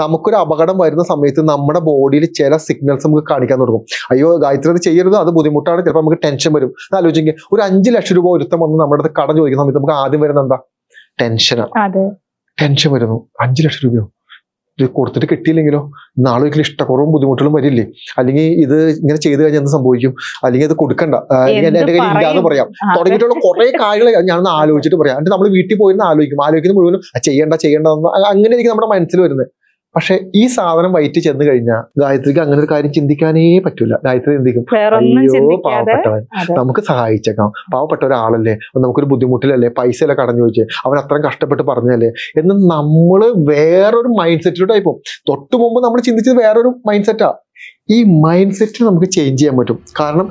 നമുക്കൊരു അപകടം വരുന്ന സമയത്ത് നമ്മുടെ ബോഡിയിൽ ചില സിഗ്നൽസ് നമുക്ക് കാണിക്കാൻ തുടങ്ങും. അയ്യോ ഗായത്രി അത് ചെയ്യരുത് അത് ബുദ്ധിമുട്ടാണ് ചിലപ്പോൾ നമുക്ക് ടെൻഷൻ വരും. ആലോചിക്കുക ഒരു അഞ്ച് ലക്ഷം രൂപ ഒരുത്തം വന്ന് നമ്മുടെ അടുത്ത് കടം ചോദിക്കുന്ന സമയത്ത് നമുക്ക് ആദ്യം വരുന്ന എന്താ? ടെൻഷനാണ് ടെൻഷൻ വരുന്നു. അഞ്ച് ലക്ഷം രൂപയോ? ഇത് കൊടുത്തിട്ട് കിട്ടിയില്ലെങ്കിലോ? നാളെ ഒരിക്കലും ഇഷ്ടക്കുറവും ബുദ്ധിമുട്ടുകളും വരില്ലേ? അല്ലെങ്കിൽ ഇത് ഇങ്ങനെ ചെയ്തു കഴിഞ്ഞാൽ എന്ത് സംഭവിക്കും? അല്ലെങ്കിൽ അത് കൊടുക്കണ്ട. എന്റെ കയ്യിൽ ഇല്ലാന്ന് പറയാം. തുടങ്ങിയിട്ടുള്ള കുറെ കാര്യങ്ങൾ ഞാനൊന്ന് ആലോചിച്ചിട്ട് പറയാം. എന്നിട്ട് നമ്മൾ വീട്ടിൽ പോയിരുന്ന് ആലോചിക്കും. ആലോചിക്കുന്ന മുഴുവനും ചെയ്യേണ്ട ചെയ്യണ്ട ചെയ്യണ്ട എന്ന് അങ്ങനെ ആയിരിക്കും നമ്മുടെ മനസ്സിൽ വരുന്നത്. പക്ഷെ ഈ സാധനം വയറ്റി ചെന്ന് കഴിഞ്ഞാൽ ഗായത്രിക്ക് അങ്ങനെ ഒരു കാര്യം ചിന്തിക്കാനേ പറ്റൂല. ഗായത്രി ചിന്തിക്കും അയ്യോ പാവപ്പെട്ടവൻ. നമുക്ക് സഹായിച്ചേക്കാം. പാവപ്പെട്ട ഒരാളല്ലേ? നമുക്കൊരു ബുദ്ധിമുട്ടിലല്ലേ? പൈസ എല്ലാം കടഞ്ഞു ചോദിച്ചേ അവൻ അത്രയും കഷ്ടപ്പെട്ട് പറഞ്ഞല്ലേ എന്ന് നമ്മൾ വേറൊരു മൈൻഡ് സെറ്റിലൂടെ പോകും തൊട്ട് മുമ്പ് നമ്മൾ ചിന്തിച്ചത് വേറൊരു മൈൻഡ് സെറ്റാ ഈ മൈൻഡ് സെറ്റ് നമുക്ക് ചേഞ്ച് ചെയ്യാൻ പറ്റും. കാരണം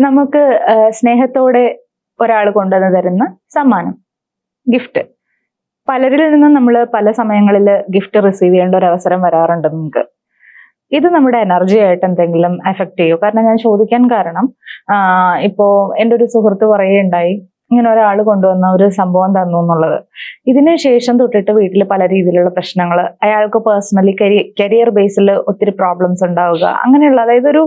നമുക്ക് സ്നേഹത്തോടെ ഒരാൾ കൊണ്ടുവന്ന് തരുന്ന സമ്മാനം ഗിഫ്റ്റ് പലരിൽ നിന്നും നമ്മൾ പല സമയങ്ങളിൽ ഗിഫ്റ്റ് റിസീവ് ചെയ്യേണ്ട ഒരു അവസരം വരാറുണ്ട് നമുക്ക്. ഇത് നമ്മുടെ എനർജി ആയിട്ട് എന്തെങ്കിലും എഫക്ട് ചെയ്യും? കാരണം ഞാൻ ചോദിക്കാൻ കാരണം ഇപ്പോ എന്റെ ഒരു സുഹൃത്ത് പറയുകയുണ്ടായി ഇങ്ങനെ ഒരാൾ കൊണ്ടുവന്ന ഒരു സംഭവം തന്നു എന്നുള്ളത്. ഇതിന് ശേഷം തൊട്ടിട്ട് വീട്ടിൽ പല രീതിയിലുള്ള പ്രശ്നങ്ങൾ അയാൾക്ക് പേഴ്സണലി കരിയർ ബേസിൽ ഒത്തിരി പ്രോബ്ലംസ് ഉണ്ടാവുക. അങ്ങനെയുള്ള അതായത് ഒരു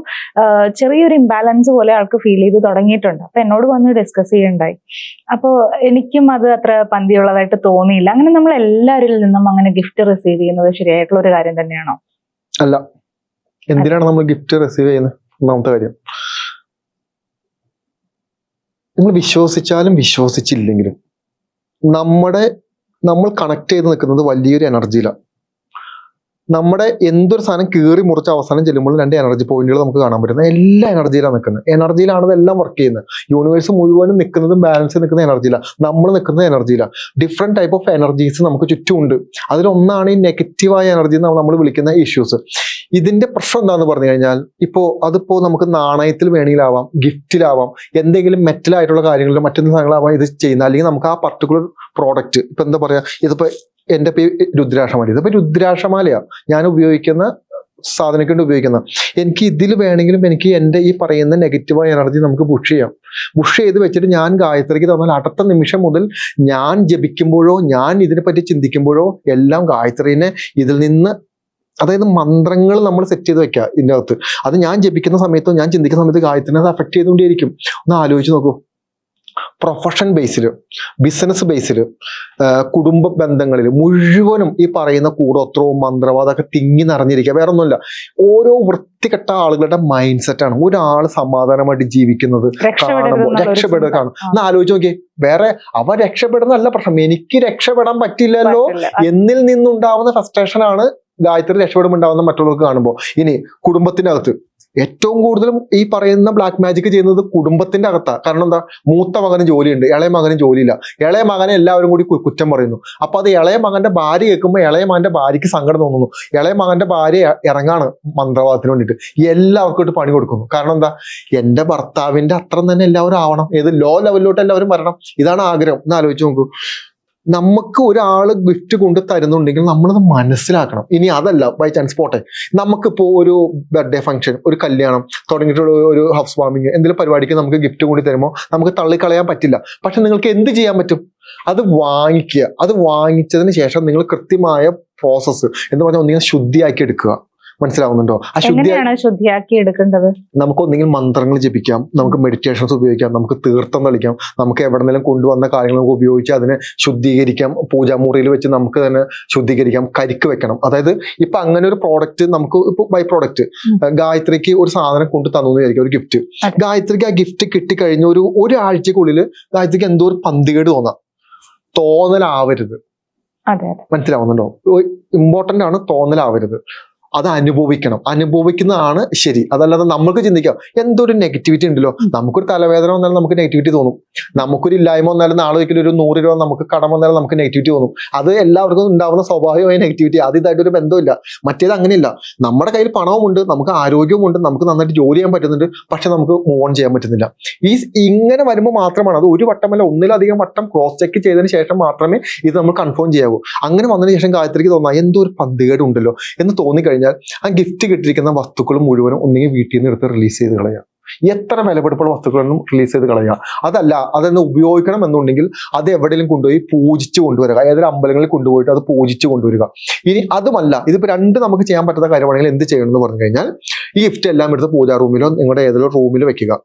ചെറിയൊരു ഇംബാലൻസ് പോലെ ആൾക്ക് ഫീൽ ചെയ്ത് തുടങ്ങിയിട്ടുണ്ട്. അപ്പൊ എന്നോട് വന്ന് ഡിസ്കസ് ചെയ്യുണ്ടായി. അപ്പോൾ എനിക്കും അത് അത്ര പന്തിയുള്ളതായിട്ട് തോന്നിയില്ല. അങ്ങനെ നമ്മൾ എല്ലാവരിൽ നിന്നും അങ്ങനെ ഗിഫ്റ്റ് റിസീവ് ചെയ്യുന്നത് ശരിയായിട്ടുള്ള ഒരു കാര്യം തന്നെയാണോ? അല്ല. എന്തിനാണ് നമ്മൾ ഗിഫ്റ്റ് റിസീവ് ചെയ്യുന്നത്? ഒന്നാമത്തെ കാര്യം. നിങ്ങൾ വിശ്വസിച്ചാലും വിശ്വസിച്ചില്ലെങ്കിലും നമ്മുടെ നമ്മൾ കണക്ട് ചെയ്ത് നിൽക്കുന്നത് വലിയൊരു എനർജിയിലാണ് നമ്മുടെ എന്തൊരു സാധനം കീറി മുറിച്ച് അവസാനം ചെല്ലുമ്പോൾ രണ്ട് എനർജി പോയിന്റുകൾ നമുക്ക് കാണാൻ പറ്റുന്നത്. എല്ലാ എനർജിയിലാണ് നിൽക്കുന്നത്. എനർജിയിലാണ് ഇതെല്ലാം വർക്ക് ചെയ്യുന്നത്. യൂണിവേഴ്സ് മുഴുവനും നിൽക്കുന്നതും ബാലൻസ് നിൽക്കുന്ന എനർജിയിലാണ് നമ്മൾ നിൽക്കുന്നത് എനർജിയിലാണ് ഡിഫറെന്റ് ടൈപ്പ് ഓഫ് എനർജീസ് നമുക്ക് ചുറ്റുമുണ്ട്. അതിലൊന്നാണ് ഈ നെഗറ്റീവായ എനർജി നമ്മൾ വിളിക്കുന്ന ഇഷ്യൂസ് ഇതിന്റെ പ്രശ്നം എന്താന്ന് പറഞ്ഞു കഴിഞ്ഞാൽ ഇപ്പോൾ അതിപ്പോൾ നമുക്ക് നാണയത്തിൽ വേണമെങ്കിലാവാം ഗിഫ്റ്റിലാവാം എന്തെങ്കിലും മെറ്റലായിട്ടുള്ള കാര്യങ്ങളിലും മറ്റൊന്ന് സാധനങ്ങളാവാം ഇത് ചെയ്യുന്നത്. അല്ലെങ്കിൽ നമുക്ക് ആ പർട്ടിക്കുലർ പ്രോഡക്റ്റ് ഇപ്പൊ എന്താ പറയാ ഇതിപ്പോ എന്റെ പേര് രുദ്രാക്ഷമാല ഇതിപ്പോ രുദ്രാക്ഷമാലയാ. ഞാൻ ഉപയോഗിക്കുന്ന സാധനം കൊണ്ട് ഉപയോഗിക്കുന്ന എനിക്ക് ഇതിൽ വേണമെങ്കിലും എനിക്ക് എന്റെ ഈ പറയുന്ന നെഗറ്റീവായ എനർജി നമുക്ക് പുഷ് ചെയ്യാം. പുഷ് ചെയ്ത് വെച്ചിട്ട് ഞാൻ ഗായത്രിക്ക് തന്നാൽ അടുത്ത നിമിഷം മുതൽ ഞാൻ ജപിക്കുമ്പോഴോ ഞാൻ ഇതിനെ പറ്റി ചിന്തിക്കുമ്പോഴോ എല്ലാം ഗായത്രീനെ ഇതിൽ നിന്ന് അതായത് മന്ത്രങ്ങൾ നമ്മൾ സെറ്റ് ചെയ്ത് വെക്കുക ഇതിന്റെ അത് ഞാൻ ജപിക്കുന്ന സമയത്തോ ഞാൻ ചിന്തിക്കുന്ന സമയത്ത് ഗായത്രിനെ അത് അഫക്ട് ചെയ്തുകൊണ്ടേയിരിക്കും. ഒന്ന് ആലോചിച്ച് നോക്കൂ. പ്രൊഫഷൻ ബേസിൽ ബിസിനസ് ബേസിൽ കുടുംബ ബന്ധങ്ങളിൽ മുഴുവനും ഈ പറയുന്ന കൂടോത്രവും മന്ത്രവാദം ഒക്കെ തിങ്ങി നിറഞ്ഞിരിക്കുക. വേറെ ഒന്നുമില്ല ഓരോ വൃത്തികെട്ട ആളുകളുടെ മൈൻഡ് സെറ്റാണ് ഒരാൾ സമാധാനമായിട്ട് ജീവിക്കുന്നത് കാണുമ്പോൾ രക്ഷപ്പെടുക കാണും. ഒന്ന് ആലോചിച്ച് നോക്കിയേ വേറെ അവ രക്ഷപ്പെടുന്നതല്ല പ്രശ്നം. എനിക്ക് രക്ഷപ്പെടാൻ പറ്റില്ലല്ലോ എന്നിൽ നിന്നുണ്ടാവുന്ന ഫ്രസ്ട്രേഷൻ ആണ് ഗായത്രി രക്ഷപ്പെടുമ്പോണ്ടാവുന്ന മറ്റുള്ളവർക്ക് കാണുമ്പോൾ. ഇനി കുടുംബത്തിനകത്ത് ഏറ്റവും കൂടുതലും ഈ പറയുന്ന ബ്ലാക്ക് മാജിക് ചെയ്യുന്നത് കുടുംബത്തിന്റെ അകത്താണ് കാരണം എന്താ? മൂത്ത മകന് ജോലിയുണ്ട് ഇളയ മകന് ജോലിയില്ല. ഇളയ മകനെ എല്ലാവരും കൂടി കുറ്റം പറയുന്നു. അപ്പൊ അത് ഇളയ മകന്റെ ഭാര്യ കേൾക്കുമ്പോൾ ഇളയ മകന്റെ ഭാര്യയ്ക്ക് സങ്കടം തോന്നുന്നു. ഇളയ മകന്റെ ഭാര്യ ഇറങ്ങാണ് മന്ത്രവാദത്തിന് വേണ്ടിയിട്ട്. എല്ലാവർക്കും ഇട്ട് പണി കൊടുക്കുന്നു. കാരണം എന്താ? എന്റെ ഭർത്താവിന്റെ അത്ര തന്നെ എല്ലാവരും ആവണം. ഏത് ലോ ലെവലിലോട്ട് എല്ലാവരും വരണം. ഇതാണ് ആഗ്രഹം. എന്ന് ആലോചിച്ച് നോക്കൂ. നമുക്ക് ഒരാൾ ഗിഫ്റ്റ് കൊണ്ട് തരുന്നുണ്ടെങ്കിൽ നമ്മളത് മനസ്സിലാക്കണം. ഇനി അതല്ല ബൈ ചാൻസ് പോട്ടെ. നമുക്കിപ്പോ ഒരു ബർത്ത്ഡേ ഫംഗ്ഷൻ ഒരു കല്യാണം തുടങ്ങിയിട്ടുള്ള ഒരു ഹൗസ് വാമിങ് എന്തെങ്കിലും പരിപാടിക്ക് നമുക്ക് ഗിഫ്റ്റ് കൂടി തരുമ്പോൾ നമുക്ക് തള്ളിക്കളയാൻ പറ്റില്ല. പക്ഷെ നിങ്ങൾക്ക് എന്ത് ചെയ്യാൻ പറ്റും? അത് വാങ്ങിക്കുക. അത് വാങ്ങിച്ചതിന് ശേഷം നിങ്ങൾ കൃത്യമായ പ്രോസസ്സ് എന്ന് പറഞ്ഞാൽ ഒന്നിങ്ങനെ ശുദ്ധിയാക്കി എടുക്കുക മനസ്സിലാവുന്നുണ്ടോ? ആ ശുദ്ധി ശുദ്ധിയാക്കി എടുക്കേണ്ടത്? നമുക്ക് ഒന്നെങ്കിൽ മന്ത്രങ്ങൾ ജപിക്കാം നമുക്ക് മെഡിറ്റേഷൻസ് ഉപയോഗിക്കാം നമുക്ക് തീർത്ഥം തളിക്കാം നമുക്ക് എവിടെന്നെങ്കിലും കൊണ്ടുവന്ന കാര്യങ്ങൾ ഉപയോഗിച്ച് അതിനെ ശുദ്ധീകരിക്കാം പൂജാമുറിയിൽ വെച്ച് നമുക്ക് തന്നെ ശുദ്ധീകരിക്കാം കരിക്ക് വെക്കണം. അതായത് ഇപ്പൊ അങ്ങനെ ഒരു പ്രോഡക്റ്റ് നമുക്ക് ഇപ്പൊ ബൈ പ്രോഡക്റ്റ് ഗായത്രിക്ക് ഒരു സാധനം കൊണ്ട് തന്നു വിചാരിക്കും ഒരു ഗിഫ്റ്റ് ഗായത്രിക്ക് ആ ഗിഫ്റ്റ് കിട്ടിക്കഴിഞ്ഞ ഒരു ഒരാഴ്ചക്കുള്ളിൽ ഗായത്രിക്ക് എന്തോ ഒരു പന്തികേട് തോന്നാം. തോന്നലാവരുത്. മനസ്സിലാവുന്നുണ്ടോ? ഇമ്പോർട്ടന്റ് ആണ് തോന്നലാവരുത്. അത് അനുഭവിക്കണം. അനുഭവിക്കുന്നതാണ് ശരി. അതല്ലാതെ നമുക്ക് ചിന്തിക്കാം എന്തൊരു നെഗറ്റിവിറ്റി ഉണ്ടല്ലോ. നമുക്കൊരു തലവേദന വന്നാലും നമുക്ക് നെഗറ്റിവിറ്റി തോന്നും. നമുക്കൊരു ഇല്ലായ്മ വന്നാലും നാളെ ഒരിക്കലും ഒരു നൂറ് രൂപ നമുക്ക് കടം വന്നാലും നമുക്ക് നെഗറ്റിവിറ്റി തോന്നും. അത് എല്ലാവർക്കും ഉണ്ടാവുന്ന സ്വാഭാവികമായ നെഗറ്റിവിറ്റി അത് ഇതായിട്ട് ഒരു ബന്ധമില്ല മറ്റേത് അങ്ങനെയില്ല. നമ്മുടെ കയ്യിൽ പണവുമുണ്ട് നമുക്ക് ആരോഗ്യവുമുണ്ട് നമുക്ക് നന്നായിട്ട് ജോലി ചെയ്യാൻ പറ്റുന്നുണ്ട് പക്ഷെ നമുക്ക് മൂവ് ഓൺ ചെയ്യാൻ പറ്റുന്നില്ല. ഈ ഇങ്ങനെ വരുമ്പോൾ മാത്രമാണ് അത് ഒരു വട്ടമല്ല ഒന്നിലധികം വട്ടം ക്രോസ് ചെക്ക് ചെയ്തതിന് ശേഷം മാത്രമേ ഇത് നമ്മൾ കൺഫേം ചെയ്യാവൂ. അങ്ങനെ വന്നതിന് ശേഷം കാര്യത്തിലേക്ക് തോന്നാം എന്തോ ഒരു പന്തികേട് ഉണ്ടല്ലോ എന്ന് തോന്നിക്കഴിഞ്ഞാൽ ആ ഗിഫ്റ്റ് കിട്ടിയിരിക്കുന്ന വസ്തുക്കൾ മുഴുവനും ഒന്നുകിൽ വീട്ടിൽ നിന്ന് എടുത്ത് റിലീസ് ചെയ്ത് കളയാം. എത്ര വിലപിടിപ്പുള്ള വസ്തുക്കളൊന്നും റിലീസ് ചെയ്ത് കളയുക? അതല്ല അതൊന്ന് ഉപയോഗിക്കണം എന്നുണ്ടെങ്കിൽ അത് എവിടെയെങ്കിലും കൊണ്ടുപോയി പൂജിച്ച് കൊണ്ടുവരിക. ഏതൊരു അമ്പലങ്ങളിൽ കൊണ്ടുപോയിട്ട് അത് പൂജിച്ച് കൊണ്ടുവരിക. ഇനി അതുമല്ല ഇതിപ്പോ രണ്ട് നമുക്ക് ചെയ്യാൻ പറ്റുന്ന കാര്യമാണെങ്കിൽ എന്ത് ചെയ്യണം എന്ന് പറഞ്ഞു കഴിഞ്ഞാൽ ഈ ഗിഫ്റ്റ് എല്ലാം എടുത്ത് പൂജാ റൂമിലോ നിങ്ങളുടെ ഏതെങ്കിലും റൂമിൽ വെക്കുക.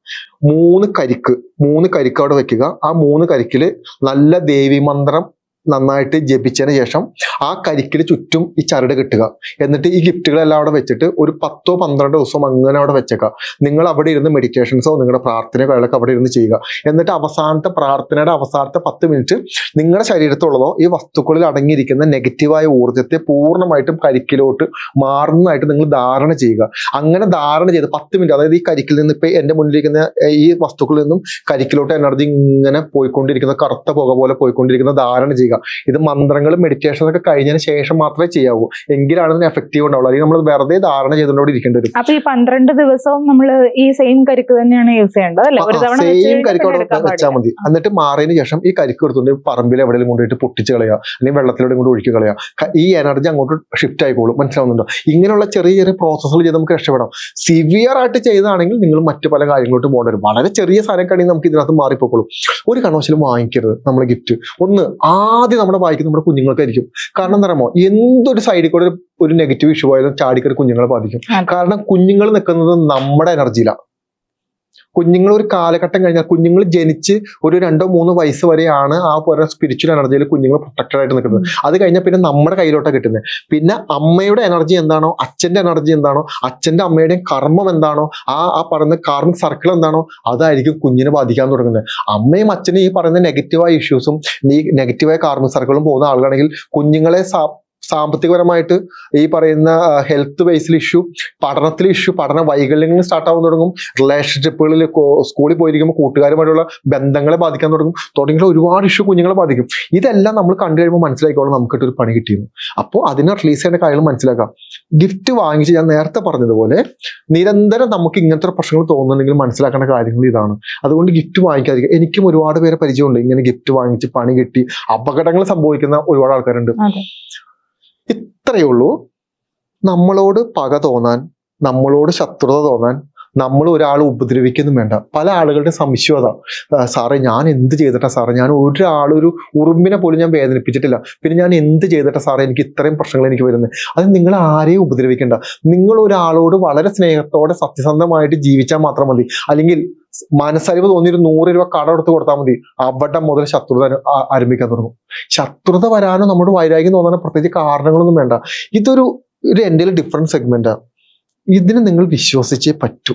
മൂന്ന് കരിക്ക് മൂന്ന് കരിക്ക് അവിടെ വെക്കുക. ആ മൂന്ന് കരിക്കിൽ നല്ല ദേവി മന്ത്രം നന്നായിട്ട് ജപിച്ചതിന് ശേഷം ആ കരിക്കിന് ചുറ്റും ഈ ചരട് കെട്ടുക. എന്നിട്ട് ഈ ഗിഫ്റ്റുകളെല്ലാം അവിടെ വെച്ചിട്ട് ഒരു പത്തോ പന്ത്രണ്ടോ ദിവസം അങ്ങനെ അവിടെ വെച്ചേക്കുക. നിങ്ങൾ അവിടെ ഇരുന്ന് മെഡിറ്റേഷൻസോ നിങ്ങളുടെ പ്രാർത്ഥനയോ കാര്യങ്ങളൊക്കെ അവിടെ ഇരുന്ന് ചെയ്യുക. എന്നിട്ട് അവസാനത്തെ പ്രാർത്ഥനയുടെ അവസാനത്തെ പത്ത് മിനിറ്റ് നിങ്ങളുടെ ശരീരത്തുള്ളതോ ഈ വസ്തുക്കളിൽ അടങ്ങിയിരിക്കുന്ന നെഗറ്റീവായ ഊർജത്തെ പൂർണമായിട്ടും കരിക്കിലോട്ട് മാറുന്നതായിട്ട് നിങ്ങൾ ധാരണ ചെയ്യുക. അങ്ങനെ ധാരണ ചെയ്ത് പത്ത് മിനിറ്റ് അതായത് ഈ കരിക്കിൽ നിന്ന് ഇപ്പൊ എന്റെ മുന്നിലിരിക്കുന്ന ഈ വസ്തുക്കളിൽ നിന്നും കരിക്കിലോട്ട് എനർജി ഇങ്ങനെ പോയിക്കൊണ്ടിരിക്കുന്ന കറുത്ത പുക പോലെ പോയിക്കൊണ്ടിരിക്കുന്ന ധാരണ ചെയ്യുക. ഇത് മന്ത്രങ്ങളും മെഡിറ്റേഷനും ഒക്കെ കഴിഞ്ഞതിന് ശേഷം മാത്രമേ ചെയ്യാവൂ. എങ്കിലാണ് ഇതിന് എഫക്റ്റീവ് ഉണ്ടാവുള്ളൂ. അല്ലെങ്കിൽ നമ്മൾ വെറുതെ ധാരണ ചെയ്തുകൊണ്ട് ഇരിക്കേണ്ടി വരും അപ്പൊ ഈ പന്ത്രണ്ട് ദിവസവും നമ്മൾ ഈ സെയിം കരിക്ക് തന്നെയാണ് യൂസ് ചെയ്യേണ്ടത് സെയിം വെച്ചാൽ മതി. എന്നിട്ട് മാറിയതിന് ശേഷം ഈ കരിക്ക് എടുത്തുകൊണ്ട് പറമ്പിൽ എവിടെയെങ്കിലും കൊണ്ടുപോയിട്ട് പൊട്ടിച്ച് കളയുക. അല്ലെങ്കിൽ വെള്ളത്തിലൂടെ കൊണ്ട് ഒഴുക്കി കളയുക. ഈ എനർജി അങ്ങോട്ട് ഷിഫ്റ്റ് ആയിക്കോളും. മനസ്സിലാവുന്നുണ്ടോ? ഇങ്ങനെയുള്ള ചെറിയ ചെറിയ പ്രോസസ്സുകൾ ചെയ്ത് നമുക്ക് രക്ഷപ്പെടാം. സിവിയർ ആയിട്ട് ചെയ്താണെങ്കിൽ നിങ്ങൾ മറ്റു പല കാര്യങ്ങളോട്ട് പോകേണ്ടി വരും. വളരെ ചെറിയ സാധനക്കാണെങ്കിൽ നമുക്ക് ഇതിനകത്ത് മാറിപ്പോക്കോളും. ഒരു കണവശലും വാങ്ങിക്കരുത്. നമ്മൾ ഗിഫ്റ്റ് ഒന്ന് ആദ്യം നമ്മുടെ വായിക്കുന്നത് നമ്മുടെ കുഞ്ഞുങ്ങൾക്കായിരിക്കും. കാരണം എന്താ പറയുമോ എന്തൊരു സൈഡിൽ കൂടെ ഒരു- ഒരു നെഗറ്റീവ് ഇഷ്യൂ ആയാലും ചാടിക്കറി കുഞ്ഞുങ്ങളെ ബാധിക്കും. കാരണം കുഞ്ഞുങ്ങൾ നിൽക്കുന്നത് നമ്മുടെ എനർജിയിലാണ് കുഞ്ഞുങ്ങൾ ഒരു കാലഘട്ടം കഴിഞ്ഞാൽ കുഞ്ഞുങ്ങൾ ജനിച്ച് ഒരു രണ്ടോ മൂന്നോ വയസ്സ് വരെയാണ് ആ പോലെ സ്പിരിച്വൽ എനർജിയിൽ കുഞ്ഞുങ്ങൾ പ്രൊട്ടക്റ്റഡ് ആയിട്ട് നിൽക്കുന്നത്. അത് കഴിഞ്ഞാൽ പിന്നെ നമ്മുടെ കയ്യിലോട്ടാണ് കിട്ടുന്നത് പിന്നെ അമ്മയുടെ എനർജി എന്താണോ അച്ഛന്റെ എനർജി എന്താണോ അച്ഛന്റെ അമ്മയുടെയും കർമ്മം എന്താണോ ആ ആ പറയുന്ന കാർമിക് സർക്കിൾ എന്താണോ അതായിരിക്കും കുഞ്ഞിനെ ബാധിക്കാൻ തുടങ്ങുന്നത് അമ്മയും അച്ഛനും ഈ പറയുന്ന നെഗറ്റീവായ ഇഷ്യൂസും ഈ നെഗറ്റീവായ കാർമിക് സർക്കിളും പോകുന്ന ആളുകളാണെങ്കിൽ കുഞ്ഞുങ്ങളെ സാമ്പത്തികപരമായിട്ട് ഈ പറയുന്ന ഹെൽത്ത് ബേസിൽ ഇഷ്യൂ പഠനത്തിൽ ഇഷ്യൂ പഠന വൈകല്യങ്ങൾ സ്റ്റാർട്ട് ആവാൻ തുടങ്ങും. റിലേഷൻഷിപ്പുകളിൽ സ്കൂളിൽ പോയിരിക്കുമ്പോൾ കൂട്ടുകാരുമായിട്ടുള്ള ബന്ധങ്ങളെ ബാധിക്കാൻ തുടങ്ങും. തുടങ്ങിയ ഒരുപാട് ഇഷ്യൂ കുഞ്ഞുങ്ങളെ ബാധിക്കും. ഇതെല്ലാം നമ്മൾ കണ്ടു കഴിയുമ്പോൾ മനസ്സിലാക്കിക്കോളും നമുക്കിട്ട് ഒരു പണി കിട്ടിയെന്ന്. അപ്പോൾ അതിനെ റിലീസ് ചെയ്യേണ്ട കാര്യങ്ങൾ മനസ്സിലാക്കാം. ഗിഫ്റ്റ് വാങ്ങിച്ച് ഞാൻ നേരത്തെ പറഞ്ഞതുപോലെ നിരന്തരം നമുക്ക് ഇങ്ങനത്തെ പ്രശ്നങ്ങൾ തോന്നുന്നുണ്ടെങ്കിൽ മനസ്സിലാക്കേണ്ട കാര്യങ്ങൾ ഇതാണ്. അതുകൊണ്ട് ഗിഫ്റ്റ് വാങ്ങിക്കാതിരിക്കുക. എനിക്കും ഒരുപാട് പേരെ പരിചയമുണ്ട്. ഇങ്ങനെ ഗിഫ്റ്റ് വാങ്ങിച്ച് പണി കിട്ടി. അപകടങ്ങൾ സംഭവിക്കുന്ന ഒരുപാട് ആൾക്കാരുണ്ട്. ഇത്രയേ ഉള്ളൂ. നമ്മളോട് പക തോന്നാൻ നമ്മളോട് ശത്രുത തോന്നാൻ നമ്മൾ ഒരാളെ ഉപദ്രവിക്കൊന്നും വേണ്ട. പല ആളുകളുടെ സംശയം അതാ. സാറേ ഞാൻ എന്ത് ചെയ്തിട്ടാ സാറേ? ഞാൻ ഒരാളൊരു ഉറുമ്പിനെ പോലും ഞാൻ വേദനിപ്പിച്ചിട്ടില്ല. പിന്നെ ഞാൻ എന്ത് ചെയ്തിട്ടാ സാറേ എനിക്ക് ഇത്രയും പ്രശ്നങ്ങൾ എനിക്ക് വരുന്നത് അത് നിങ്ങൾ ആരെയും ഉപദ്രവിക്കേണ്ട. നിങ്ങൾ ഒരാളോട് വളരെ സ്നേഹത്തോടെ സത്യസന്ധമായിട്ട് ജീവിച്ചാൽ മാത്രം മതി. അല്ലെങ്കിൽ മനസ്സരിവ് തോന്നി ഒരു നൂറ് രൂപ കട എടുത്ത് കൊടുത്താൽ മതി. അവിടെ മുതൽ ശത്രുത ആരംഭിക്കാൻ തുടങ്ങും. ശത്രുത വരാനോ നമ്മുടെ വൈരാഗ്യം തോന്നാനോ പ്രത്യേകിച്ച് കാരണങ്ങളൊന്നും വേണ്ട. ഇതൊരു ഒരു എന്റെ ഡിഫറെന്റ് സെഗ്മെന്റാ ഇതിന് നിങ്ങൾ വിശ്വസിച്ചേ പറ്റൂ.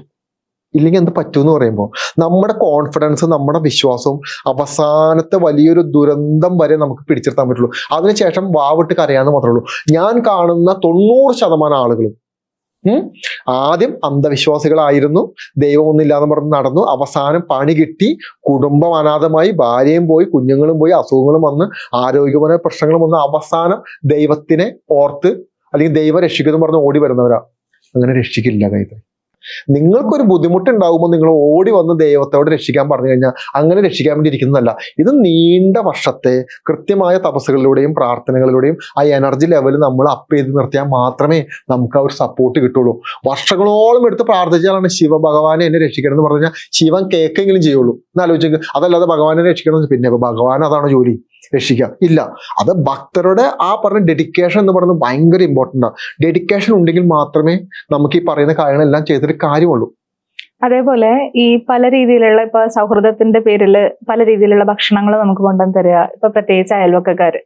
ഇല്ലെങ്കിൽ എന്ത് പറ്റൂ എന്ന് പറയുമ്പോൾ നമ്മുടെ കോൺഫിഡൻസ് നമ്മുടെ വിശ്വാസവും അവസാനത്തെ വലിയൊരു ദുരന്തം വരെ നമുക്ക് പിടിച്ചെടുത്താൻ പറ്റുള്ളൂ. അതിനുശേഷം വാവിട്ട് കരയാന്ന് മാത്രമേ ഉള്ളൂ. ഞാൻ കാണുന്ന തൊണ്ണൂറ് ശതമാനം ആളുകളും ആദ്യം അന്ധവിശ്വാസികളായിരുന്നു. ദൈവമൊന്നുമില്ലാന്ന് പറഞ്ഞ് നടന്നു. അവസാനം പണി കിട്ടി. കുടുംബം അനാഥമായി. ഭാര്യയും പോയി. കുഞ്ഞുങ്ങളും പോയി. അസുഖങ്ങളും വന്ന്. ആരോഗ്യപരമായ പ്രശ്നങ്ങളും വന്ന്. അവസാനം ദൈവത്തിനെ ഓർത്ത് അല്ലെങ്കിൽ ദൈവം രക്ഷിക്കുന്നു പറഞ്ഞ് ഓടി വരുന്നവരാ. അങ്ങനെ രക്ഷിക്കില്ല ഗായത്രി നിങ്ങൾക്കൊരു ബുദ്ധിമുട്ടുണ്ടാകുമ്പോൾ നിങ്ങൾ ഓടി വന്ന് ദൈവത്തോട് രക്ഷിക്കാൻ പറഞ്ഞു കഴിഞ്ഞാൽ അങ്ങനെ രക്ഷിക്കാൻ വേണ്ടി ഇരിക്കുന്നതല്ല. ഇത് നീണ്ട വർഷത്തെ കൃത്യമായ തപസ്സുകളിലൂടെയും പ്രാർത്ഥനകളിലൂടെയും ആ എനർജി ലെവൽ നമ്മൾ അപ്പ് ചെയ്ത് നിർത്തിയാൽ മാത്രമേ നമുക്ക് ആ ഒരു സപ്പോർട്ട് കിട്ടുള്ളൂ. വർഷങ്ങളോളം എടുത്ത് പ്രാർത്ഥിച്ചാലാണ് ശിവ ഭഗവാനെ എന്നെ രക്ഷിക്കണം എന്ന് കഴിഞ്ഞാൽ ശിവൻ കേക്കെങ്കിലും ചെയ്യുള്ളൂ. എന്ന് ആലോചിക്കുക അതല്ലാതെ ഭഗവാനെ രക്ഷിക്കണം പിന്നെ ഭഗവാൻ അതാണ് ജോലി. രക്ഷിക്കുക ഇല്ല. അത് ഭക്തരുടെ ആ പറഞ്ഞ ഡെഡിക്കേഷൻ എന്ന് പറയുന്നത് ഭയങ്കര ഇമ്പോർട്ടന്റ് ആണ് ഡെഡിക്കേഷൻ ഉണ്ടെങ്കിൽ മാത്രമേ നമുക്ക് ഈ പറയുന്ന കാര്യങ്ങളെല്ലാം ചെയ്തിട്ട് കാര്യമുള്ളൂ. അതേപോലെ ഈ പല രീതിയിലുള്ള ഇപ്പൊ സൗഹൃദത്തിന്റെ പേരിൽ പല രീതിയിലുള്ള ഭക്ഷണങ്ങൾ നമുക്ക് കൊണ്ടുവന്ന് തരിക. ഇപ്പൊ പ്രത്യേകിച്ച് അയൽവക്കക്കാര്.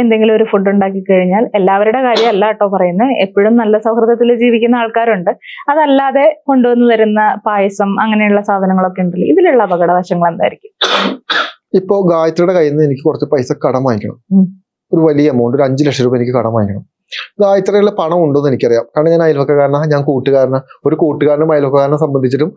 എന്തെങ്കിലും ഒരു ഫുഡ് ഉണ്ടാക്കി കഴിഞ്ഞാൽ എല്ലാവരുടെ കാര്യമല്ല കേട്ടോ പറയുന്നത് എപ്പോഴും നല്ല സൗഹൃദത്തിൽ ജീവിക്കുന്ന ആൾക്കാരുണ്ട്. അതല്ലാതെ കൊണ്ടുവന്ന് തരുന്ന പായസം അങ്ങനെയുള്ള സാധനങ്ങളൊക്കെ ഉണ്ടല്ലോ. ഇതിലുള്ള അപകടവശങ്ങൾ എന്തായിരിക്കും? ഇപ്പോ ഗായത്രിയുടെ കയ്യിൽ നിന്ന് എനിക്ക് കുറച്ച് പൈസ കടം വാങ്ങിക്കണം. ഒരു വലിയ എമൗണ്ട് ഒരു അഞ്ച് ലക്ഷം രൂപ എനിക്ക് കടം വാങ്ങിക്കണം. ഗായത്രിയുള്ള പണം ഉണ്ടെന്ന് എനിക്കറിയാം. കാരണം ഞാൻ അയൽവക്കക്കാരന ഞാൻ കൂട്ടുകാരനാ. ഒരു കൂട്ടുകാരനും അയൽവക്കക്കാരനെ സംബന്ധിച്ചിട്ടും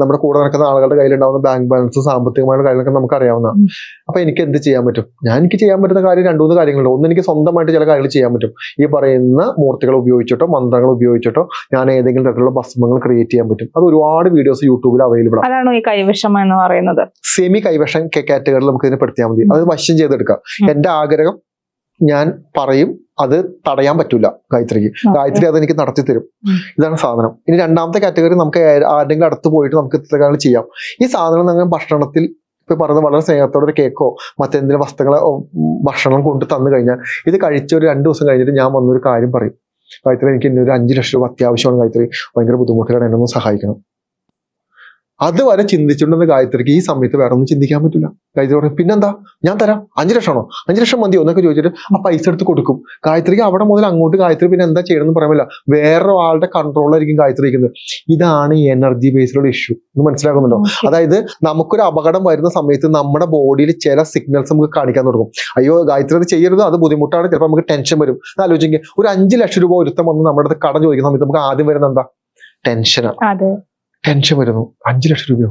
നമ്മുടെ കൂടെ നടക്കുന്ന ആളുകളുടെ കയ്യിലുണ്ടാവുന്ന ബാങ്ക് ബാലൻസ് സാമ്പത്തികമായ കാര്യങ്ങളൊക്കെ നമുക്ക് അറിയാവുന്നതാണ് അപ്പൊ എനിക്ക് എന്ത് ചെയ്യാൻ പറ്റും? ഞാൻ എനിക്ക് ചെയ്യാൻ പറ്റുന്ന കാര്യം രണ്ടു മൂന്ന് കാര്യങ്ങളുണ്ട്. ഒന്ന് എനിക്ക് സ്വന്തമായിട്ട് ചില കാര്യങ്ങൾ ചെയ്യാൻ പറ്റും. ഈ പറയുന്ന മൂർത്തികൾ ഉപയോഗിച്ചിട്ടോ മന്ത്രങ്ങൾ ഉപയോഗിച്ചിട്ടോ ഞാൻ ഏതെങ്കിലും തരത്തിലുള്ള ഭസ്മങ്ങൾ ക്രിയേറ്റ് ചെയ്യാൻ പറ്റും. അത് ഒരുപാട് വീഡിയോസ് യൂട്യൂബിൽ അവൈലബിൾ ആണ്. അതാണോ ഈ കൈവശം എന്ന് പറയുന്നത്? സെമി കൈവശം കാറ്റഗറിയിൽ നമുക്ക് ഇതിനെ പെടുത്തിയാൽ മതി. അത് വശ്യം ചെയ്തെടുക്കാം. എന്റെ ആഗ്രഹം ഞാൻ പറയും അത് തടയാൻ പറ്റൂല ഗായത്രിക്ക്. ഗായത്രി അത് എനിക്ക് നടത്തി തരും. ഇതാണ് സാധനം. ഇനി രണ്ടാമത്തെ കാറ്റഗറി നമുക്ക് ആരുടെങ്കിലും അടുത്ത് പോയിട്ട് നമുക്ക് ഇത്ര കാര്യങ്ങൾ ചെയ്യാം. ഈ സാധനം നിങ്ങൾ ഭക്ഷണത്തിൽ ഇപ്പൊ പറയുന്നത് വളരെ സ്നേഹത്തോടെ ഒരു കേക്കോ മറ്റെന്തെങ്കിലും വസ്തുക്കളോ ഭക്ഷണം കൊണ്ട് തന്നു കഴിഞ്ഞാൽ ഇത് കഴിച്ച ഒരു രണ്ട് ദിവസം കഴിഞ്ഞിട്ട് ഞാൻ വന്നൊരു കാര്യം പറയും. ഗായത്രി എനിക്ക് ഇന്നൊരു അഞ്ച് ലക്ഷം രൂപ അത്യാവശ്യമാണ് ഗായത്രി. ഭയങ്കര ബുദ്ധിമുട്ടിലാണ് എന്നെ ഒന്ന് സഹായിക്കണം. അതുവരെ ചിന്തിച്ചിട്ടുണ്ടെന്ന് ഗായത്രിക്ക് ഈ സമയത്ത് വേറെ ഒന്നും ചിന്തിക്കാൻ പറ്റില്ല ഗായത്രി പറഞ്ഞു പിന്നെന്താ? ഞാൻ തരാം. അഞ്ച് ലക്ഷമാണോ? അഞ്ച് ലക്ഷം മതിയോ? എന്നൊക്കെ ചോദിച്ചിട്ട് ആ പൈസ എടുത്ത് കൊടുക്കും. ഗായത്രിക്ക് അവിടെ മുതൽ അങ്ങോട്ട് ഗായത്രി പിന്നെ എന്താ ചെയ്യണമെന്ന് പറയാൻ വേറെ ആളുടെ കൺട്രോളായിരിക്കും ഗായത്രി ഇരിക്കുന്നത്. ഇതാണ് ഈ എനർജി ബേസ്ഡുള്ള ഇഷ്യൂ എന്ന് മനസ്സിലാക്കുന്നുണ്ടോ? അതായത് നമുക്കൊരു അപകടം വരുന്ന സമയത്ത് നമ്മുടെ ബോഡിയിൽ ചില സിഗ്നൽസ് നമുക്ക് കാണിക്കാൻ തുടങ്ങും. അയ്യോ ഗായത്രി അത് ചെയ്യരുത്. അത് ബുദ്ധിമുട്ടാണ്. ചിലപ്പോൾ നമുക്ക് ടെൻഷൻ വരും. ആലോചിക്കുക ഒരു അഞ്ച് ലക്ഷം രൂപ ഒരുത്തം വന്ന് നമ്മുടെ കടം ചോദിക്കുന്ന സമയത്ത് നമുക്ക് ആദ്യം വരുന്ന എന്താ? ടെൻഷനാണ് ടെൻഷൻ വരുന്നു. അഞ്ച് ലക്ഷം രൂപയോ?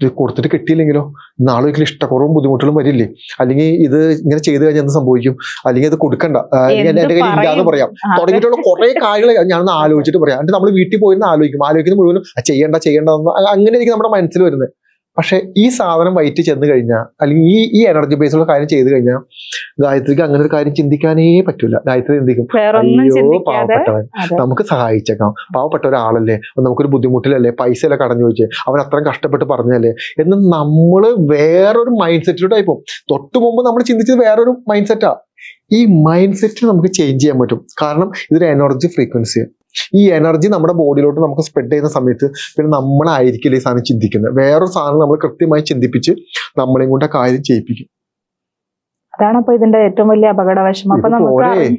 ഇത് കൊടുത്തിട്ട് കിട്ടിയില്ലെങ്കിലോ? നാളെ ഒരിക്കലും ഇഷ്ടക്കുറവും ബുദ്ധിമുട്ടുകളും വരില്ലേ? അല്ലെങ്കിൽ ഇത് ഇങ്ങനെ ചെയ്തു കഴിഞ്ഞാൽ എന്ത് സംഭവിക്കും? അല്ലെങ്കിൽ അത് കൊടുക്കണ്ട. എന്റെ കയ്യിൽ ഇല്ലാന്ന് പറയാം. തുടങ്ങിയിട്ടുള്ള കുറെ കാര്യങ്ങൾ ഞാനൊന്ന് ആലോചിച്ചിട്ട് പറയാം. എന്നിട്ട് നമ്മൾ വീട്ടിൽ പോയിരുന്ന് ആലോചിക്കും. ആലോചിക്കുന്ന മുഴുവനും ചെയ്യേണ്ട ചെയ്യണ്ട അങ്ങനെ നമ്മുടെ മനസ്സിൽ വരുന്നത്. പക്ഷെ ഈ സാധനം വൈറ്റ് ചെന്ന് കഴിഞ്ഞാൽ അല്ലെങ്കിൽ ഈ ഈ എനർജി ബേസുള്ള കാര്യം ചെയ്തു കഴിഞ്ഞാൽ ഗായത്രിക്ക് അങ്ങനെ ഒരു കാര്യം ചിന്തിക്കാനേ പറ്റൂല. ഗായത്രി ചിന്തിക്കും അയ്യോ പാവപ്പെട്ടവൻ. നമുക്ക് സഹായിച്ചേക്കാം. പാവപ്പെട്ട ഒരാളല്ലേ? നമുക്കൊരു ബുദ്ധിമുട്ടിലല്ലേ? പൈസ അല്ലേ കടഞ്ഞു ചോദിച്ചേ. അവൻ അത്രയും കഷ്ടപ്പെട്ട് പറഞ്ഞല്ലേ? എന്ന് നമ്മൾ വേറൊരു മൈൻഡ് സെറ്റിലോട്ടായി പോകും. തൊട്ട് മുമ്പ് നമ്മൾ ചിന്തിച്ചത് വേറൊരു മൈൻഡ് സെറ്റാ ഈ മൈൻഡ് സെറ്റ് നമുക്ക് ചേഞ്ച് ചെയ്യാൻ പറ്റും. കാരണം ഇതൊരു എനർജി ഫ്രീക്വൻസി ഈ എനർജി നമ്മുടെ ബോഡിയിലോട്ട് നമുക്ക് സ്പ്രെഡ് ചെയ്യുന്ന സമയത്ത് പിന്നെ നമ്മളായിരിക്കില്ല ഈ സാധനം ചിന്തിക്കുന്നത്. വേറൊരു സാധനം നമ്മൾ കൃത്യമായി ചിന്തിപ്പിച്ച് നമ്മളെയും കൊണ്ട് ആ കാര്യം ചെയ്യിപ്പിക്കും. അതാണ് അപ്പൊ ഇതിന്റെ ഏറ്റവും വലിയ അപകടവശം. അപ്പൊ നമുക്ക്.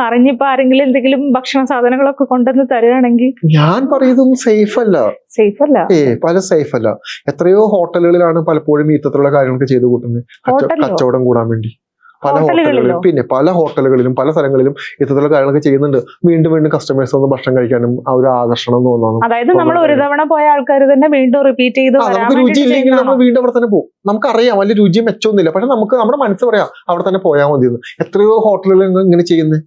അറിഞ്ഞിപ്പോ ആരെങ്കിലും എന്തെങ്കിലും ഭക്ഷണ സാധനങ്ങളൊക്കെ കൊണ്ടുവന്ന് തരുകയാണെങ്കിൽ ഞാൻ പറയുന്നതൊന്നും സേഫ് അല്ല. സേഫ് അല്ല. ഏ പല സേഫ് അല്ല. എത്രയോ ഹോട്ടലുകളിലാണ് പലപ്പോഴും ഇത്തരത്തിലുള്ള കാര്യങ്ങളൊക്കെ ചെയ്തു കൂട്ടുന്നത്. കച്ച- കച്ചവടം കൂടാൻ വേണ്ടി. പല ഹോട്ടലുകളിലോ? പിന്നെ പല ഹോട്ടലുകളിലും പല സ്ഥലങ്ങളിലും ഇത്തരത്തിലുള്ള കാര്യങ്ങളൊക്കെ ചെയ്യുന്നുണ്ട്. വീണ്ടും വീണ്ടും കസ്റ്റമേഴ്സ് വന്ന് ഭക്ഷണം കഴിക്കാനും ആ ഒരു ആകർഷണം തോന്നുന്നു അതായത് നമ്മൾ ഒരു. തവണ പോയ ആൾക്കാർ തന്നെ വീണ്ടും റിപ്പീറ്റ് ചെയ്ത് നമുക്ക് രുചി ഇല്ലെങ്കിൽ നമ്മൾ വീണ്ടും അവിടെ തന്നെ പോകും. നമുക്കറിയാം വലിയ രുചി മെച്ചമൊന്നുമില്ല. പക്ഷെ നമുക്ക് നമ്മുടെ മനസ്സ് പറയാം അവിടെ തന്നെ പോയാൽ മതി എത്രയോ ഹോട്ടലുകളിൽ ഇങ്ങനെ ചെയ്യുന്നത്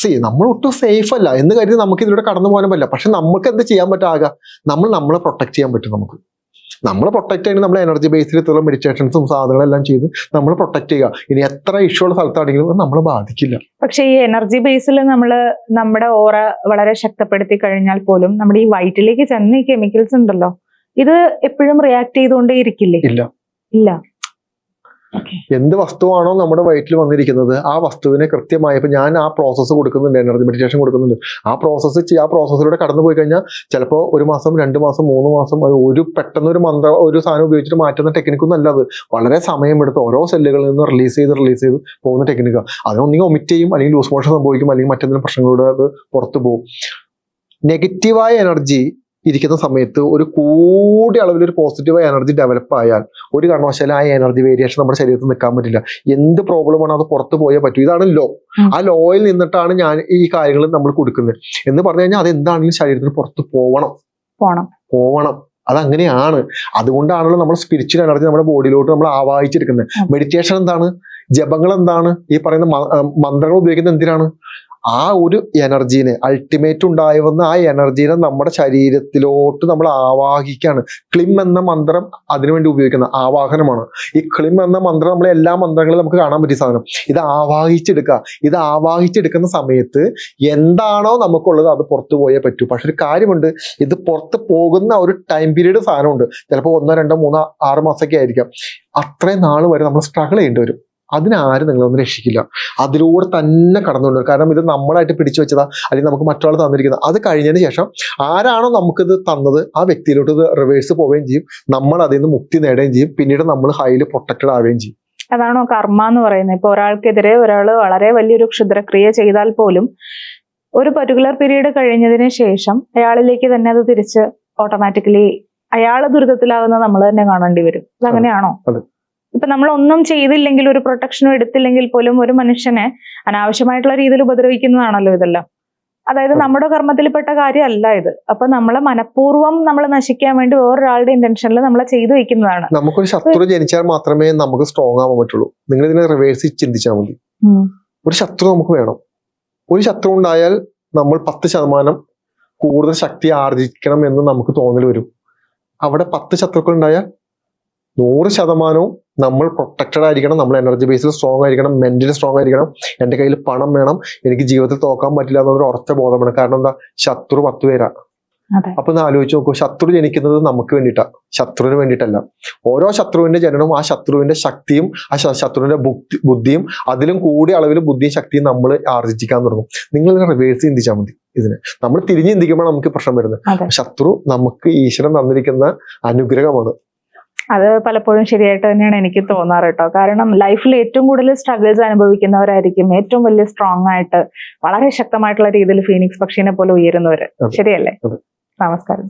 സി നമ്മൾ ഒട്ടും സേഫ് അല്ല എന്ന് കരുതി നമുക്ക് ഇതിലൂടെ കടന്നു പോകാൻ പറ്റില്ല. പക്ഷെ നമുക്ക് എന്ത് ചെയ്യാൻ പറ്റാക നമ്മൾ നമ്മളെ പ്രൊട്ടക്ട് ചെയ്യാൻ പറ്റും നമുക്ക്. നമ്മളെ പ്രൊട്ടക്ട് ചെയ്യുന്നത് നമ്മൾ എനർജി ബേസിൽ ഇത്ര മെഡിറ്റേഷൻസും സാധനങ്ങളെല്ലാം ചെയ്ത് നമ്മൾ പ്രൊട്ടക്ട് ചെയ്യുക. ഇനി എത്ര ഇഷ്യൂ ഉള്ള സ്ഥലത്താണെങ്കിലും നമ്മൾ നമ്മളെ ബാധിക്കില്ല. പക്ഷേ ഈ എനർജി ബേസിൽ നമ്മൾ നമ്മുടെ ഓറ വളരെ ശക്തപ്പെടുത്തി കഴിഞ്ഞാൽ പോലും നമ്മുടെ ഈ വയറ്റിലേക്ക് ചെന്ന ഈ കെമിക്കൽസ് ഉണ്ടല്ലോ ഇത് എപ്പോഴും റിയാക്ട് ചെയ്തുകൊണ്ടേ ഇരിക്കില്ലേ? ഇല്ല. ഇല്ല. എന്ത് വസ്തുവാണോ നമ്മുടെ വയറ്റിൽ വന്നിരിക്കുന്നത് ആ വസ്തുവിനെ കൃത്യമായി ഇപ്പൊ ഞാൻ ആ പ്രോസസ്സ് കൊടുക്കുന്നുണ്ട് എനർജി മെഡിറ്റേഷൻ കൊടുക്കുന്നുണ്ട്. ആ പ്രോസസ്സ് ആ പ്രോസസ്സിലൂടെ കടന്നു പോയി കഴിഞ്ഞാൽ ചിലപ്പോൾ ഒരു മാസം രണ്ട് മാസം മൂന്ന് മാസം ഒരു പെട്ടെന്ന് ഒരു മന്ത്ര ഒരു സാധനം ഉപയോഗിച്ചിട്ട് മാറ്റുന്ന ടെക്നിക്കൊന്നും അല്ല അത്. വളരെ സമയമെടുത്ത് ഓരോ സെല്ലുകളിൽ നിന്ന് റിലീസ് ചെയ്ത് റിലീസ് ചെയ്ത് പോകുന്ന ടെക്നിക്കാണ് അതിനൊന്നെങ്കിൽ ഒമിറ്റ് ചെയ്യും അല്ലെങ്കിൽ ലൂസ് മോഷൻ സംഭവിക്കും അല്ലെങ്കിൽ മറ്റെന്തെങ്കിലും പ്രശ്നങ്ങളോട് അത് പുറത്തു പോകും. നെഗറ്റീവായ എനർജി ഇരിക്കുന്ന സമയത്ത് ഒരു കൂടിയ അളവിൽ ഒരു പോസിറ്റീവ് എനർജി ഡെവലപ്പ് ആയാൽ ഒരു കാരണവശാലും ആ എനർജി വേരിയേഷൻ നമ്മുടെ ശരീരത്തിൽ നിൽക്കാൻ പറ്റില്ല. എന്ത് പ്രോബ്ലം ആണ് അത് പുറത്തു പോയേ പറ്റൂ. ഇതാണ് ലോ ആ ലോയിൽ നിന്നിട്ടാണ് ഞാൻ ഈ കാര്യങ്ങൾ നമ്മൾ കൊടുക്കുന്നത്. എന്ന് പറഞ്ഞു കഴിഞ്ഞാൽ അത് എന്താണെങ്കിലും ശരീരത്തിന് പുറത്ത് പോവണം. പോണം. പോവണം. അതങ്ങനെയാണ്. അതുകൊണ്ടാണല്ലോ നമ്മൾ സ്പിരിച്വൽ എനർജി നമ്മുടെ ബോഡിയിലോട്ട് നമ്മൾ ആവാഹിച്ചെടുക്കുന്നത്. മെഡിറ്റേഷൻ എന്താണ്? ജപങ്ങൾ എന്താണ്? ഈ പറയുന്ന മന്ത്രങ്ങൾ ഉപയോഗിക്കുന്നത് എന്തിനാണ്? ആ ഒരു എനർജീനെ അൾട്ടിമേറ്റ് ഉണ്ടായി വന്ന ആ എനർജീനെ നമ്മുടെ ശരീരത്തിലോട്ട് നമ്മൾ ആവാഹിക്കാണ്. ക്ലിം എന്ന മന്ത്രം അതിനുവേണ്ടി ഉപയോഗിക്കുന്ന ആവാഹനമാണ്. ഈ ക്ലിം എന്ന മന്ത്രം നമ്മളെ എല്ലാ മന്ത്രങ്ങളും നമുക്ക് കാണാൻ പറ്റിയ സാധനം. ഇത് ആവാഹിച്ചെടുക്കുക ഇത് ആവാഹിച്ചെടുക്കുന്ന സമയത്ത് എന്താണോ നമുക്കുള്ളത് അത് പുറത്തു പോയേ പറ്റൂ. പക്ഷെ ഒരു കാര്യമുണ്ട്. ഇത് പുറത്ത് പോകുന്ന ഒരു ടൈം പീരീഡ് സാധനമുണ്ട്. ചിലപ്പോൾ ഒന്നോ രണ്ടോ മൂന്നോ ആറ് മാസമൊക്കെ ആയിരിക്കാം. അത്രയും നാൾ വരെ നമ്മൾ സ്ട്രഗിൾ ചെയ്യേണ്ടി വരും. അതിനാരും നിങ്ങളൊന്നും രക്ഷിക്കില്ല. അതിലൂടെ തന്നെ കടന്നുകൊണ്ട് കാരണം ഇത് നമ്മളായിട്ട് പിടിച്ചു വെച്ചതാ അല്ലെങ്കിൽ നമുക്ക് മറ്റൊരാൾ തന്നിരിക്കുന്നത്. അത് കഴിഞ്ഞതിന് ശേഷം ആരാണോ നമുക്കിത് തന്നത് ആ വ്യക്തിയിലോട്ട് ഇത് റിവേഴ്സ് പോവുകയും ചെയ്യും. നമ്മൾ അതിൽ നിന്ന് മുക്തി നേടുകയും ചെയ്യും. പിന്നീട് നമ്മൾ ഹൈയിൽ പ്രൊട്ടക്റ്റഡ് ആവുകയും ചെയ്യും. അതാണോ കർമ്മ എന്ന് പറയുന്നത്? ഇപ്പൊ ഒരാൾക്കെതിരെ ഒരാൾ വളരെ വലിയൊരു ക്ഷുദ്രക്രിയ ചെയ്താൽ പോലും ഒരു പർട്ടിക്കുലർ പീരീഡ് കഴിഞ്ഞതിന് ശേഷം അയാളിലേക്ക് തന്നെ അത് തിരിച്ച് ഓട്ടോമാറ്റിക്കലി അയാൾ ദുരിതത്തിലാകുന്നത് നമ്മൾ തന്നെ കാണേണ്ടി വരും. അതങ്ങനെയാണോ അതെ. ഇപ്പൊ നമ്മൾ ഒന്നും ചെയ്തില്ലെങ്കിൽ ഒരു പ്രൊട്ടക്ഷനും എടുത്തില്ലെങ്കിൽ പോലും ഒരു മനുഷ്യനെ അനാവശ്യമായിട്ടുള്ള രീതിയിൽ ഉപദ്രവിക്കുന്നതാണല്ലോ ഇതെല്ലാം. അതായത് നമ്മുടെ കർമ്മത്തിൽപ്പെട്ട കാര്യമല്ല ഇത്. അപ്പൊ നമ്മളെ മനഃപൂർവം നമ്മൾ നശിക്കാൻ വേണ്ടി വേറൊരാളുടെ ഇന്റൻഷനിൽ നമ്മളെ ചെയ്തു വെക്കുന്നതാണ്. നമുക്കൊരു ശത്രു ജനിച്ചാൽ മാത്രമേ നമുക്ക് സ്ട്രോങ് ആവാൻ പറ്റുള്ളൂ. നിങ്ങൾ ഇതിനെ റിവേഴ്സ് ചിന്തിച്ചാൽ മതി. ഒരു ശത്രു നമുക്ക് വേണം. ഒരു ശത്രു ഉണ്ടായാൽ നമ്മൾ പത്ത് ശതമാനം കൂടുതൽ ശക്തി ആർജിക്കണം എന്ന് നമുക്ക് തോന്നൽ വരും. അവിടെ പത്ത് ശത്രുക്കൾ ഉണ്ടായാൽ നൂറ് ശതമാനവും നമ്മൾ പ്രൊട്ടക്റ്റഡ് ആയിരിക്കണം നമ്മൾ എനർജി ബേസിൽ സ്ട്രോങ് ആയിരിക്കണം മെന്റലി സ്ട്രോങ് ആയിരിക്കണം. എന്റെ കയ്യിൽ പണം വേണം എനിക്ക് ജീവിതത്തിൽ തോക്കാൻ പറ്റില്ല എന്നൊരു ഉറച്ച ബോധമാണ്. കാരണം എന്താ? ശത്രു പത്ത് പേരാ. അതെ. അപ്പൊ ഒന്ന് ആലോചിച്ച് നോക്കൂ. ശത്രു ജനിക്കുന്നത് നമുക്ക് വേണ്ടിയിട്ടാണ് ശത്രുവിന് വേണ്ടിയിട്ടല്ല. ഓരോ ശത്രുവിന്റെ ജനനവും ആ ശത്രുവിന്റെ ശക്തിയും ആ ശത്രുവിന്റെ ബുദ്ധി ബുദ്ധിയും അതിലും കൂടിയ അളവിൽ ബുദ്ധിയും ശക്തിയും നമ്മൾ ആർജിക്കാൻ തുടങ്ങും. നിങ്ങൾ റിവേഴ്സ് ചിന്തിച്ചാൽ മതി ഇതിന്. നമ്മൾ തിരിഞ്ഞ് ചിന്തിക്കുമ്പോൾ നമുക്ക് പ്രശ്നം വരുന്നത്. ശത്രു നമുക്ക് ഈശ്വരൻ തന്നിരിക്കുന്ന അനുഗ്രഹമാണ്. അത് പലപ്പോഴും ശരിയായിട്ട് തന്നെയാണ് എനിക്ക് തോന്നാറ് കേട്ടോ കാരണം ലൈഫിൽ ഏറ്റവും കൂടുതൽ സ്ട്രഗിൾസ് അനുഭവിക്കുന്നവരായിരിക്കും ഏറ്റവും വലിയ സ്ട്രോങ് ആയിട്ട് വളരെ ശക്തമായിട്ടുള്ള രീതിയിൽ ഫീനിക്സ് പക്ഷീനെ പോലെ ഉയരുന്നവര്. ശരിയല്ലേ? നമസ്കാരം.